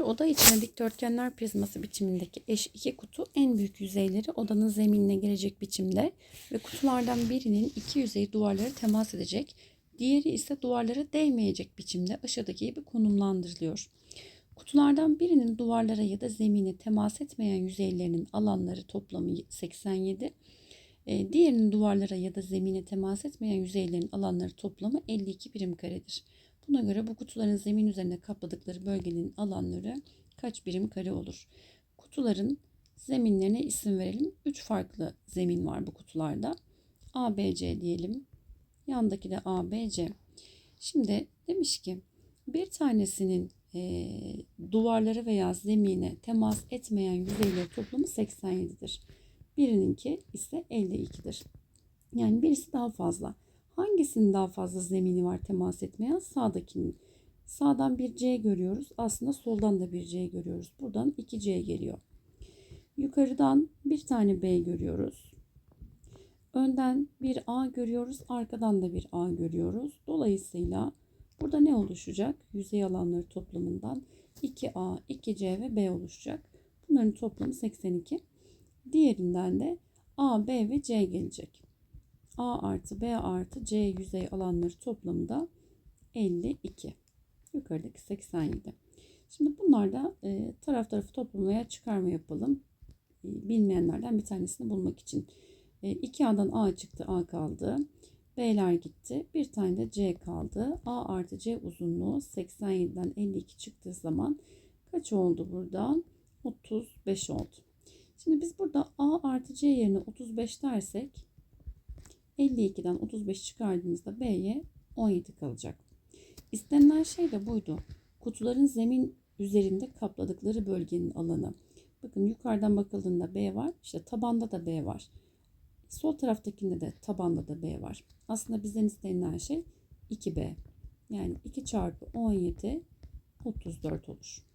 Bir oda içine dikdörtgenler prizması biçimindeki eş iki kutu en büyük yüzeyleri odanın zeminine gelecek biçimde ve kutulardan birinin iki yüzeyi duvarlara temas edecek, diğeri ise duvarlara değmeyecek biçimde aşağıdaki gibi konumlandırılıyor. Kutulardan birinin duvarlara ya da zemine temas etmeyen yüzeylerinin alanları toplamı 87, e, diğerinin duvarlara ya da zemine temas etmeyen yüzeylerin alanları toplamı 52 birim karedir. Buna göre bu kutuların zemin üzerinde kapladıkları bölgenin alanları kaç birim kare olur? Kutuların zeminlerine isim verelim. 3 farklı zemin var bu kutularda. ABC diyelim. Yandaki de ABC. Şimdi demiş ki bir tanesinin e, duvarları veya zemine temas etmeyen yüzeyleri toplamı 87'dir. Birininki ise 52'dir. Yani birisi daha fazla. Hangisinin daha fazla zemini var temas etmeyen? Sağdakinin. Sağdan bir C görüyoruz. Aslında soldan da bir C görüyoruz. Buradan 2C geliyor. Yukarıdan bir tane B görüyoruz. Önden bir A görüyoruz. Arkadan da bir A görüyoruz. Dolayısıyla burada ne oluşacak? Yüzey alanları toplamından 2A, 2C ve B oluşacak. Bunların toplamı 82. Diğerinden de A, B ve C gelecek. A artı B artı C yüzey alanları toplamı da 52. Yukarıdaki 87. Şimdi bunlarda e, taraf tarafı toplama veya çıkarma yapalım. E, bilmeyenlerden bir tanesini bulmak için. E, 2A'dan A çıktı A kaldı. B'ler gitti. Bir tane de C kaldı. A artı C uzunluğu 87'den 52 çıktığı zaman kaç oldu buradan? 35 oldu. Şimdi biz burada A artı C yerine 35 dersek 52'den 35 çıkardığımızda B'ye 17 kalacak. İstenilen şey de buydu. Kutuların zemin üzerinde kapladıkları bölgenin alanı. Bakın yukarıdan bakıldığında B var. İşte tabanda da B var. Sol taraftakinde de tabanda da B var. Aslında bizden istenilen şey 2B. Yani 2 çarpı 17 34 olur.